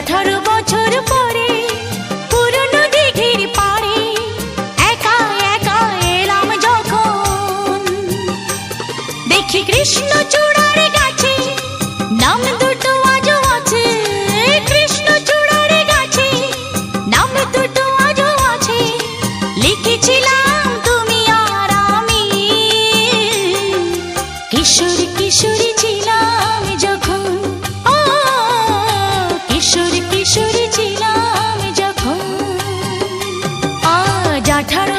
আঠারো বছর পরে পুরনো দিঘির একা একা এলাম যখন। দেখি কৃষ্ণ চূড়ার গাছে নাম দুটো আছে। কৃষ্ণ চূড়ার গাছে নাম দুটো আছে। লিখেছিলাম ठाठा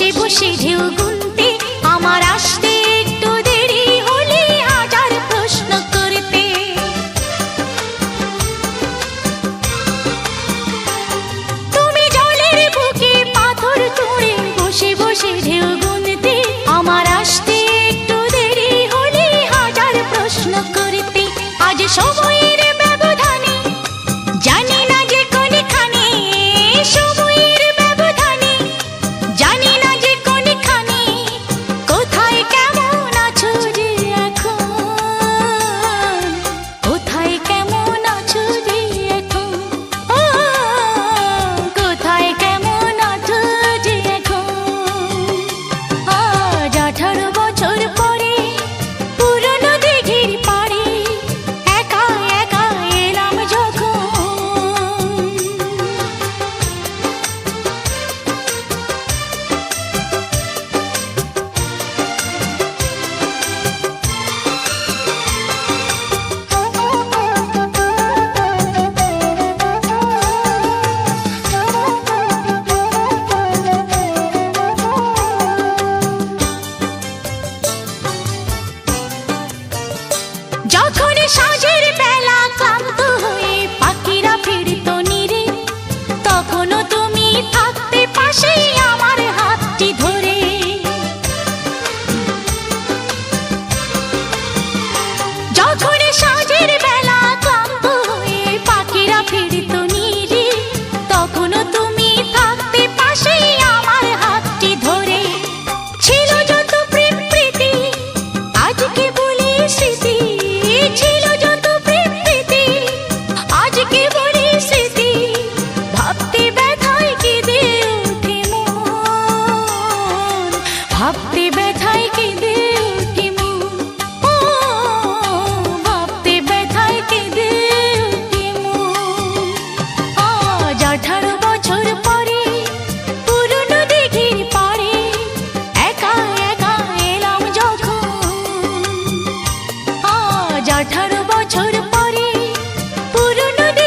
বসে বসে ঢেউ সাজের পাখিরা ফিরত নিরে। তখনও তুমি থাকতে পাশে আমার হাতটি ধরে। যখন